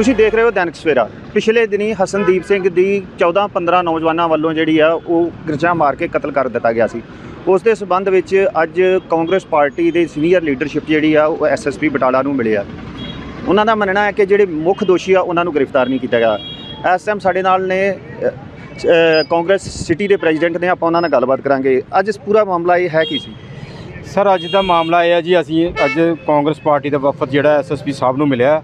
ਤੁਸੀਂ ਦੇਖ ਰਹੇ ਹੋ ਦੈਨਿਕ ਸਵੇਰਾ। ਪਿਛਲੇ ਦਿਨੀ ਹਸਨਦੀਪ ਸਿੰਘ ਦੀ 14-15 ਨੌਜਵਾਨਾਂ ਵੱਲੋਂ ਜਿਹੜੀ ਆ, ਉਹ ਗਿਰਜਾ ਮਾਰ ਕੇ ਕਤਲ ਕਰ ਦਿੱਤਾ ਗਿਆ ਸੀ। ਉਸ ਦੇ ਸਬੰਧ ਵਿੱਚ ਅੱਜ ਕਾਂਗਰਸ ਪਾਰਟੀ ਦੇ ਸੀਨੀਅਰ ਲੀਡਰਸ਼ਿਪ ਜਿਹੜੀ ਆ, ਉਹ ਐਸਐਸਪੀ ਬਟਾਲਾ ਨੂੰ ਮਿਲਿਆ ਉਹਨਾਂ ਦਾ ਮੰਨਣਾ ਹੈ ਕਿ ਜਿਹੜੇ ਮੁੱਖ ਦੋਸ਼ੀ ਆ, ਉਹਨਾਂ ਨੂੰ ਗ੍ਰਿਫਤਾਰ ਨਹੀਂ ਕੀਤਾ ਗਿਆ। ਇਸ ਟਾਈਮ ਸਾਡੇ ਨਾਲ ਨੇ ਕਾਂਗਰਸ ਸਿਟੀ ਦੇ ਪ੍ਰੈਜ਼ੀਡੈਂਟ ਨੇ, ਆਪਾਂ ਉਹਨਾਂ ਨਾਲ ਗੱਲਬਾਤ ਕਰਾਂਗੇ। ਅੱਜ ਇਸ ਪੂਰਾ ਮਾਮਲਾ ਇਹ ਹੈ ਕੀ ਸੀ? ਸਰ, ਅੱਜ ਦਾ ਮਾਮਲਾ ਇਹ ਹੈ ਜੀ, ਅਸੀਂ ਅੱਜ ਕਾਂਗਰਸ ਪਾਰਟੀ ਦਾ ਵਫਦ ਜਿਹੜਾ ਐਸਐਸਪੀ ਸਾਹਿਬ ਨੂੰ ਮਿਲਿਆ।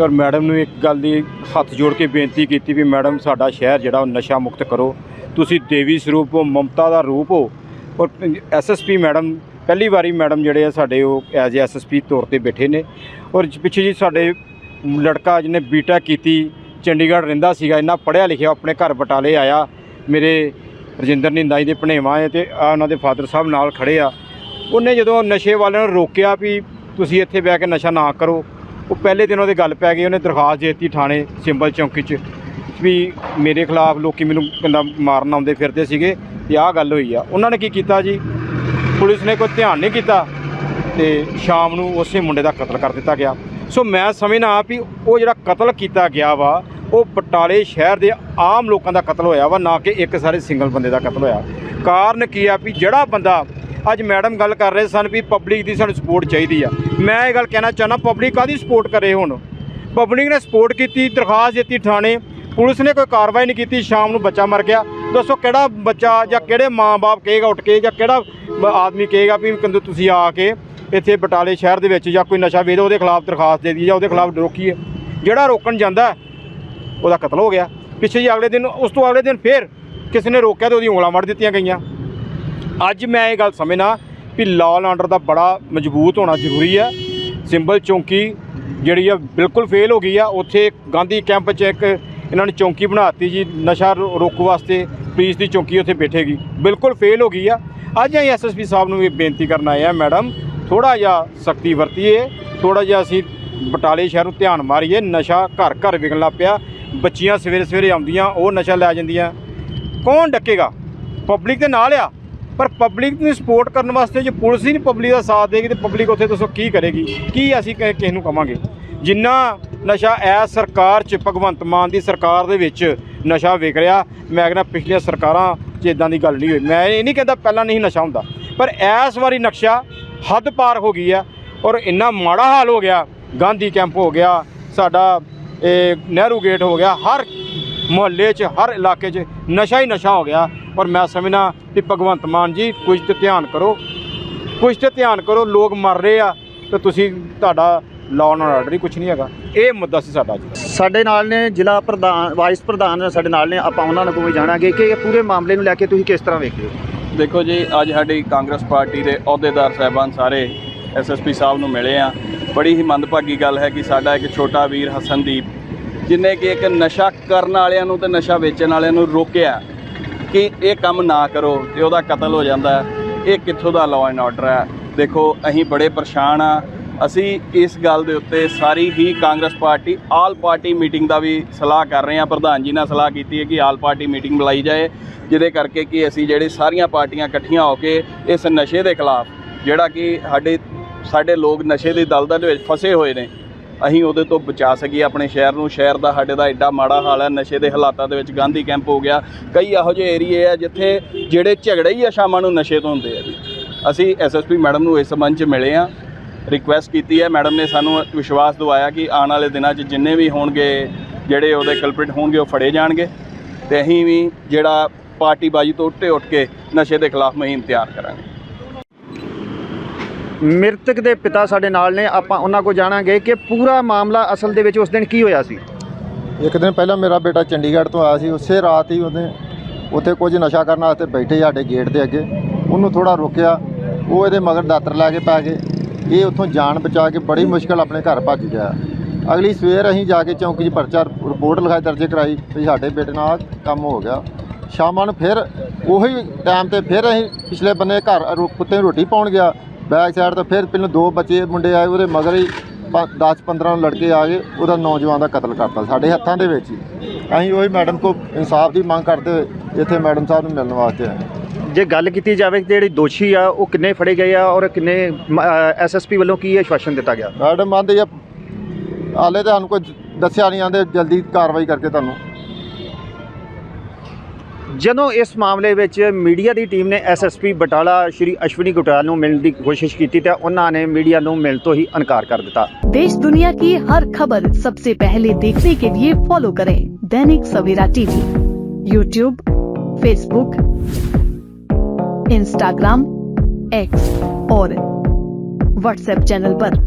ਔਰ ਮੈਡਮ ਨੂੰ ਇੱਕ ਗੱਲ ਦੀ ਹੱਥ ਜੋੜ ਕੇ ਬੇਨਤੀ ਕੀਤੀ ਵੀ ਮੈਡਮ, ਸਾਡਾ ਸ਼ਹਿਰ ਜਿਹੜਾ ਉਹ ਨਸ਼ਾ ਮੁਕਤ ਕਰੋ। ਤੁਸੀਂ ਦੇਵੀ ਸਰੂਪ ਹੋ, ਮਮਤਾ ਦਾ ਰੂਪ ਹੋ। ਔਰ ਐਸਐਸਪੀ ਮੈਡਮ, ਪਹਿਲੀ ਵਾਰੀ ਮੈਡਮ ਜਿਹੜੇ ਆ ਸਾਡੇ ਉਹ ਐਜ਼ ਐਸਐਸਪੀ ਤੌਰ ਤੇ ਬੈਠੇ ਨੇ। ਔਰ ਪਿੱਛੇ ਜੀ ਸਾਡੇ ਲੜਕਾ ਜਿਹਨੇ ਬੀਟਾ ਕੀਤੀ, ਚੰਡੀਗੜ੍ਹ ਰਹਿੰਦਾ ਸੀਗਾ, ਇੰਨਾ ਪੜ੍ਹਿਆ ਲਿਖਿਆ ਆਪਣੇ ਘਰ ਬਟਾਲੇ ਆਇਆ। ਮੇਰੇ ਰਜਿੰਦਰ ਨਿੰਦਾਈ ਦੇ ਭਣੇਵਾਂ ਹੈ ਤੇ ਆ ਉਹਨਾਂ ਦੇ ਫਾਦਰ ਸਾਹਿਬ ਨਾਲ ਖੜੇ ਆ। ਉਹਨੇ ਜਦੋਂ ਨਸ਼ੇ ਵਾਲਿਆਂ ਨੂੰ ਰੋਕਿਆ ਵੀ ਤੁਸੀਂ ਇੱਥੇ ਬਹਿ ਕੇ ਨਸ਼ਾ ਨਾ ਕਰੋ ਉਹ ਪਹਿਲੇ ਦਿਨ ਉਹਦੇ ਗੱਲ ਪੈ ਗਈ, ਉਹਨੇ ਦਰਖਾਸਤ ਦੇ ਦਿੱਤੀ ਥਾਣੇ ਸਿੰਬਲ ਚੌਂਕੀ 'ਚ ਵੀ ਮੇਰੇ ਖਿਲਾਫ ਲੋਕੀ ਮੈਨੂੰ ਕਹਿੰਦਾ ਮਾਰਨ ਆਉਂਦੇ ਫਿਰਦੇ ਸੀਗੇ ਤੇ ਆਹ ਗੱਲ ਹੋਈ ਆ। ਉਹਨਾਂ ਨੇ ਕੀ ਕੀਤਾ ਜੀ? ਪੁਲਿਸ ਨੇ ਕੋਈ ਧਿਆਨ ਨਹੀਂ ਕੀਤਾ ਤੇ ਸ਼ਾਮ ਨੂੰ ਉਸੇ ਮੁੰਡੇ ਦਾ ਕਤਲ ਕਰ ਦਿੱਤਾ ਗਿਆ। ਸੋ ਮੈਂ ਸਮਝਣਾ ਵੀ ਉਹ ਜਿਹੜਾ ਕਤਲ ਕੀਤਾ ਗਿਆ ਵਾ, ਉਹ ਬਟਾਲੇ ਸ਼ਹਿਰ ਦੇ ਆਮ ਲੋਕਾਂ ਦਾ ਕਤਲ ਹੋਇਆ ਵਾ, ਨਾ ਕਿ ਇੱਕ ਸਾਰੇ ਸਿੰਗਲ ਬੰਦੇ ਦਾ ਕਤਲ ਹੋਇਆ। ਕਾਰਨ ਕੀ ਆ ਵੀ ਜਿਹੜਾ ਬੰਦਾ ਅੱਜ ਮੈਡਮ ਗੱਲ ਕਰ ਰਹੇ ਸਨ ਵੀ ਪਬਲਿਕ ਦੀ ਸਾਨੂੰ ਸਪੋਰਟ ਚਾਹੀਦੀ ਆ। ਮੈਂ ਇਹ ਗੱਲ ਕਹਿਣਾ ਚਾਹੁੰਦਾ ਪਬਲਿਕ ਕਾਦੀ ਸਪੋਰਟ ਕਰੇ ਹੁਣ? ਪਬਲਿਕ ਨੇ ਸਪੋਰਟ ਕੀਤੀ, ਦਰਖਾਸਤ ਦਿੱਤੀ ਥਾਣੇ। ਪੁਲਿਸ ਨੇ ਕੋਈ ਕਾਰਵਾਈ ਨਹੀਂ ਕੀਤੀ, ਸ਼ਾਮ ਨੂੰ ਬੱਚਾ ਮਰ ਗਿਆ। ਦੱਸੋ ਕਿਹੜਾ ਬੱਚਾ ਜਾਂ ਕਿਹੜੇ ਮਾਂ-ਬਾਪ ਕਹੇਗਾ ਉੱਠ ਕੇ ਜਾਂ ਕਿਹੜਾ ਆਦਮੀ ਕਹੇਗਾ ਵੀ ਕਹਿੰਦੇ ਤੁਸੀਂ ਆ ਕੇ ਇੱਥੇ ਬਟਾਲੇ ਸ਼ਹਿਰ ਦੇ ਵਿੱਚ ਜਾਂ ਕੋਈ ਨਸ਼ਾ ਵੇਚਦਾ ਉਹਦੇ ਖਿਲਾਫ ਦਰਖਾਸਤ ਦੇ ਦੀ ਜਾਂ ਉਹਦੇ ਖਿਲਾਫ ਰੋਕੀਏ। ਜਿਹੜਾ ਰੋਕਣ ਜਾਂਦਾ, ਉਹਦਾ ਕਤਲ ਹੋ ਗਿਆ। ਪਿੱਛੇ ਜੀ ਅਗਲੇ ਦਿਨ, ਉਸ ਤੋਂ ਅਗਲੇ ਦਿਨ ਫੇਰ ਕਿਸੇ ਨੇ ਰੋਕਿਆ ਤੇ ਉਹਦੀ ਉਂਗਲਾਂ ਵੱਢ ਦਿੱਤੀਆਂ ਗਈਆਂ। ਅੱਜ ਮੈਂ ਇਹ ਗੱਲ ਸਮਝਣਾ ਵੀ ਲਾਅ ਐਂਡ ਆਰਡਰ ਦਾ ਬੜਾ ਮਜ਼ਬੂਤ ਹੋਣਾ ਜ਼ਰੂਰੀ ਹੈ। ਸਿੰਬਲ ਚੌਂਕੀ ਜਿਹੜੀ ਆ ਬਿਲਕੁਲ ਫੇਲ ਹੋ ਗਈ ਆ। ਉੱਥੇ ਗਾਂਧੀ ਕੈਂਪ 'ਚ ਇੱਕ ਇਹਨਾਂ ਨੇ ਚੌਂਕੀ ਬਣਾਤੀ ਜੀ। ਨਸ਼ਾ ਰੋ- ਰੋਕੂ ਵਾਸਤੇ ਪੁਲਿਸ ਦੀ ਚੌਂਕੀ ਉੱਥੇ ਬੈਠੇਗੀ। ਬਿਲਕੁਲ ਫੇਲ ਹੋ ਗਈ ਆ। ਅੱਜ ਅਸੀਂ ਐਸਐਸਪੀ ਸਾਹਿਬ ਨੂੰ ਇਹ ਬੇਨਤੀ ਕਰਨ ਆਏ ਆ, ਮੈਡਮ ਥੋੜਾ ਜਿਹਾ ਸਖਤੀ ਵਰਤੀਏ। ਥੋੜਾ ਜਿਹਾ ਅਸੀਂ ਬਟਾਲੇ ਸ਼ਹਿਰ ਨੂੰ ਧਿਆਨ ਮਾਰੀਏ। ਨਸ਼ਾ ਘਰ ਘਰ ਵਿਕਣ ਲੱਗ ਪਿਆ। ਬੱਚੀਆਂ ਸਵੇਰੇ ਸਵੇਰੇ ਆਉਂਦੀਆਂ, ਉਹ ਨਸ਼ਾ ਲੈ ਜਾਂਦੀਆਂ। ਕੌਣ ਡੱਕੇਗਾ? ਪਬਲਿਕ ਦੇ ਨਾਲ ਆ। ਪਰ ਪਬਲਿਕ ਨੂੰ ਸਪੋਰਟ ਕਰਨ ਵਾਸਤੇ ਜੇ ਪੁਲਿਸ ਹੀ ਨਹੀਂ ਪਬਲਿਕ ਦਾ ਸਾਥ ਦੇਗੀ ਤੇ ਪਬਲਿਕ ਉੱਥੇ ਦੱਸੋ ਕੀ ਕਰੇਗੀ? ਕੀ ਅਸੀਂ ਕਿਸੇ ਨੂੰ ਕਵਾਂਗੇ? ਜਿੰਨਾ ਨਸ਼ਾ ਐ ਸਰਕਾਰ ਚ, ਭਗਵੰਤ ਮਾਨ ਦੀ ਸਰਕਾਰ ਦੇ ਵਿੱਚ ਨਸ਼ਾ ਵਿਕ ਰਿਹਾ, ਮੈਂ ਕਹਿੰਦਾ ਪਿਛਲੀਆਂ ਸਰਕਾਰਾਂ 'ਚ ਇਦਾਂ ਦੀ ਗੱਲ ਨਹੀਂ ਹੋਈ। ਮੈਂ ਇਹ ਨਹੀਂ ਕਹਿੰਦਾ ਪਹਿਲਾਂ ਨਹੀਂ ਨਸ਼ਾ ਹੁੰਦਾ, ਪਰ ਇਸ ਵਾਰੀ ਨਕਸ਼ਾ ਹੱਦ ਪਾਰ ਹੋ ਗਈ ਆ ਔਰ ਇੰਨਾ ਮਾੜਾ ਹਾਲ ਹੋ ਗਿਆ, ਗਾਂਧੀ ਕੈਂਪ ਹੋ ਗਿਆ, ਸਾਡਾ ਇਹ ਨਹਿਰੂ ਗੇਟ ਹੋ ਗਿਆ, ਹਰ ਮੁਹੱਲੇ 'ਚ ਹਰ ਇਲਾਕੇ 'ਚ ਨਸ਼ਾ ਹੀ ਨਸ਼ਾ ਹੋ ਗਿਆ। ਔਰ ਮੈਂ ਸਮਝਣਾ ਕਿ ਭਗਵੰਤ ਮਾਨ ਜੀ ਕੁਝ ਤੇ ਧਿਆਨ ਕਰੋ। ਕੁਝ ਤੇ ਧਿਆਨ ਕਰੋ ਲੋਕ ਮਰ ਰਹੇ ਆ ਤੇ ਤੁਸੀਂ ਤੁਹਾਡਾ ਲਾਅ ਐਂਡ ਆਰਡਰ ਹੀ ਕੁਝ ਨਹੀਂ ਹੈਗਾ। ਇਹ ਮੁੱਦਾ ਸੀ ਸਾਡਾ ਜੀ ਸਾਡੇ ਨਾਲ ਨੇ ਜ਼ਿਲ੍ਹਾ ਪ੍ਰਧਾਨ ਵਾਈਸ ਪ੍ਰਧਾਨ ਸਾਡੇ ਨਾਲ ਨੇ ਆਪਾਂ ਉਹਨਾਂ ਨੂੰ ਵੀ ਜਾਣਾਂਗੇ ਕਿ ਇਹ ਪੂਰੇ ਮਾਮਲੇ ਨੂੰ ਲੈ ਕੇ ਤੁਸੀਂ ਕਿਸ ਤਰ੍ਹਾਂ ਵੇਖਦੇ ਹੋ? ਦੇਖੋ ਜੀ ਅੱਜ ਸਾਡੀ ਕਾਂਗਰਸ ਪਾਰਟੀ ਦੇ ਅਹੁਦੇਦਾਰ ਸਾਹਿਬਾਨ ਸਾਰੇ ਐਸਐਸਪੀ ਸਾਹਿਬ ਨੂੰ ਮਿਲੇ ਆ। ਬੜੀ ਹੀ ਮੰਦਭਾਗੀ ਗੱਲ ਹੈ ਕਿ ਸਾਡਾ ਇੱਕ ਛੋਟਾ ਵੀਰ ਹਸਨਦੀਪ ਜਿਨੇ ਕਿ ਇੱਕ ਨਸ਼ਾ ਕਰਨ ਵਾਲਿਆਂ ਨੂੰ ਤੇ ਨਸ਼ਾ ਵੇਚਣ ਵਾਲਿਆਂ ਨੂੰ ਰੋਕਿਆ ਕਿ ਇਹ ਕੰਮ ਨਾ ਕਰੋ ਤੇ ਉਹਦਾ ਕਤਲ ਹੋ ਜਾਂਦਾ ਇਹ ਕਿੱਥੋਂ ਦਾ ਲਾਅ ਐਂਡ ਆਰਡਰ ਹੈ? ਦੇਖੋ, ਅਸੀਂ ਬੜੇ ਪਰੇਸ਼ਾਨ ਆ। ਅਸੀਂ ਇਸ ਗੱਲ ਦੇ ਉੱਤੇ ਸਾਰੀ ਹੀ Congress party, all party meeting ਦਾ ਵੀ ਸਲਾਹ ਕਰ ਰਹੇ ਹਾਂ। ਪ੍ਰਧਾਨ ਜੀ ਨਾਲ ਸਲਾਹ ਕੀਤੀ ਹੈ ਕਿ ਆਲ ਪਾਰਟੀ ਮੀਟਿੰਗ ਬੁਲਾਈ ਜਾਏ, ਜਿਹਦੇ ਕਰਕੇ ਕਿ ਅਸੀਂ ਜਿਹੜੇ ਸਾਰੀਆਂ ਪਾਰਟੀਆਂ ਇਕੱਠੀਆਂ ਹੋ ਕੇ ਇਸ ਨਸ਼ੇ ਦੇ ਖਿਲਾਫ, ਜਿਹੜਾ ਕਿ ਸਾਡੇ ਸਾਡੇ ਲੋਕ ਨਸ਼ੇ ਦੀ ਦਲਦਲ ਵਿੱਚ ਫਸੇ ਹੋਏ ਨੇ ਅਸੀਂ ਉਹਦੇ ਤੋਂ ਬਚਾ ਸਕੀਏ ਆਪਣੇ ਸ਼ਹਿਰ ਨੂੰ। ਸ਼ਹਿਰ ਦਾ ਸਾਡੇ ਦਾ ਐਡਾ ਮਾੜਾ ਹਾਲ ਹੈ। ਨਸ਼ੇ ਦੇ ਹਾਲਾਤਾਂ ਦੇ ਵਿੱਚ ਗਾਂਧੀ ਕੈਂਪ ਹੋ ਗਿਆ। ਕਈ ਇਹੋ ਜਿਹੇ ਏਰੀਏ ਆ ਜਿੱਥੇ ਜਿਹੜੇ ਝਗੜੇ ਹੀ ਆ ਸ਼ਾਮਾਂ ਨੂੰ ਨਸ਼ੇ ਤੋਂ ਹੁੰਦੇ ਆ ਜੀ। ਅਸੀਂ ਐਸਐਸਪੀ ਮੈਡਮ ਨੂੰ ਇਸ ਸੰਬੰਧ 'ਚ ਮਿਲੇ ਆ ਰਿਕੁਐਸਟ ਕੀਤੀ ਹੈ। ਮੈਡਮ ਨੇ ਸਾਨੂੰ ਵਿਸ਼ਵਾਸ ਦਿਵਾਇਆ ਕਿ ਆਉਣ ਵਾਲੇ ਦਿਨਾਂ 'ਚ ਜਿੰਨੇ ਵੀ ਹੋਣਗੇ, ਜਿਹੜੇ ਉਹਦੇ ਕਲਪ੍ਰਿਟ ਹੋਣਗੇ, ਉਹ ਫੜੇ ਜਾਣਗੇ। ਤੇ ਅਸੀਂ ਵੀ ਜਿਹੜਾ ਪਾਰਟੀਬਾਜ਼ੀ ਤੋਂ ਉੱਤੇ ਉੱਠ ਕੇ ਨਸ਼ੇ ਦੇ ਖਿਲਾਫ ਮੁਹਿੰਮ ਤਿਆਰ ਕਰਾਂਗੇ। ਮ੍ਰਿਤਕ ਦੇ ਪਿਤਾ ਸਾਡੇ ਨਾਲ ਨੇ, ਆਪਾਂ ਉਹਨਾਂ ਕੋਲ ਜਾਣਾਂਗੇ ਕਿ ਪੂਰਾ ਮਾਮਲਾ ਅਸਲ ਦੇ ਵਿੱਚ ਉਸ ਦਿਨ ਕੀ ਹੋਇਆ ਸੀ। ਇੱਕ ਦਿਨ ਪਹਿਲਾਂ ਮੇਰਾ ਬੇਟਾ ਚੰਡੀਗੜ੍ਹ ਤੋਂ ਆਇਆ ਸੀ, ਉਸੇ ਰਾਤ ਹੀ ਉਹਨੇ ਉੱਥੇ ਕੁਝ ਨਸ਼ਾ ਕਰਨ ਵਾਸਤੇ ਬੈਠੇ ਸਾਡੇ ਗੇਟ ਦੇ ਅੱਗੇ। ਉਹਨੂੰ ਥੋੜਾ ਰੋਕਿਆ, ਉਹ ਇਹਦੇ ਮਗਰ ਦਾਤਰ ਲੈ ਕੇ ਪੈ ਗਏ। ਇਹ ਉੱਥੋਂ ਜਾਨ ਬਚਾ ਕੇ ਬੜੀ ਮੁਸ਼ਕਲ ਆਪਣੇ ਘਰ ਭੱਜ ਗਿਆ। ਅਗਲੀ ਸਵੇਰ ਅਸੀਂ ਜਾ ਕੇ ਚੌਂਕੀ 'ਚ ਪਰਚਾ, ਰਿਪੋਰਟ ਲਿਖਾਈ, ਦਰਜ ਕਰਾਈ ਵੀ ਸਾਡੇ ਬੇਟੇ ਨਾਲ ਕੰਮ ਹੋ ਗਿਆ। ਸ਼ਾਮਾਂ ਨੂੰ ਫਿਰ ਉਹੀ ਟਾਈਮ ਤੇ ਫਿਰ ਅਸੀਂ ਪਿਛਲੇ ਬੰਨੇ ਘਰ ਕੁੱਤੇ ਨੂੰ ਰੋਟੀ ਪਾਉਣ ਗਿਆ। ਬੈਕ ਸਾਈਡ ਤੋਂ ਫਿਰ ਪਹਿਲਾਂ ਦੋ ਬੱਚੇ ਮੁੰਡੇ ਆਏ ਉਹਦੇ ਮਗਰ ਹੀ 10 15 ਲੜਕੇ ਆ ਗਏ ਉਹਦਾ ਨੌਜਵਾਨ ਦਾ ਕਤਲ ਕਰਤਾ ਸਾਡੇ ਹੱਥਾਂ ਦੇ ਵਿੱਚ ਹੀ। ਅਸੀਂ ਉਹੀ ਮੈਡਮ ਕੋ ਇਨਸਾਫ ਦੀ ਮੰਗ ਕਰਦੇ ਹੋਏ ਇੱਥੇ ਮੈਡਮ ਸਾਹਿਬ ਨੂੰ ਮਿਲਣ ਵਾਸਤੇ ਆਏ। ਜੇ ਗੱਲ ਕੀਤੀ ਜਾਵੇ ਕਿ ਜਿਹੜੇ ਦੋਸ਼ੀ ਆ ਉਹ ਕਿੰਨੇ ਫੜੇ ਗਏ ਆ ਔਰ ਕਿੰਨੇ ਐਸਐਸਪੀ ਵੱਲੋਂ ਕੀ ਆਸ਼ਵਾਸਨ ਦਿੱਤਾ ਗਿਆ? ਮੈਡਮ ਆਂਦੇ ਆ ਹਾਲੇ ਤਾਂ ਸਾਨੂੰ ਕੋਈ ਦੱਸਿਆ ਨਹੀਂ ਆਂਦੇ ਜਲਦੀ ਕਾਰਵਾਈ ਕਰਕੇ ਤੁਹਾਨੂੰ। ਜਦੋਂ ਇਸ ਮਾਮਲੇ ਵਿੱਚ ਮੀਡੀਆ ਦੀ ਟੀਮ ਨੇ ਐਸਐਸਪੀ ਬਟਾਲਾ ਸ਼੍ਰੀ ਅਸ਼ਵਨੀ ਗੁਟਾਲ ਨੂੰ ਮਿਲਣ ਦੀ ਕੋਸ਼ਿਸ਼ ਕੀਤੀ ਤਾਂ ਉਹਨਾਂ ਨੇ ਮੀਡੀਆ ਨੂੰ ਮਿਲਣ ਤੋਂ ਹੀ ਇਨਕਾਰ ਕਰ ਦਿੱਤਾ देश दुनिया की हर खबर सबसे पहले देखने के लिए फॉलो करें Dainik Savera TV YouTube Facebook Instagram X और व्हाट्सएप चैनल पर।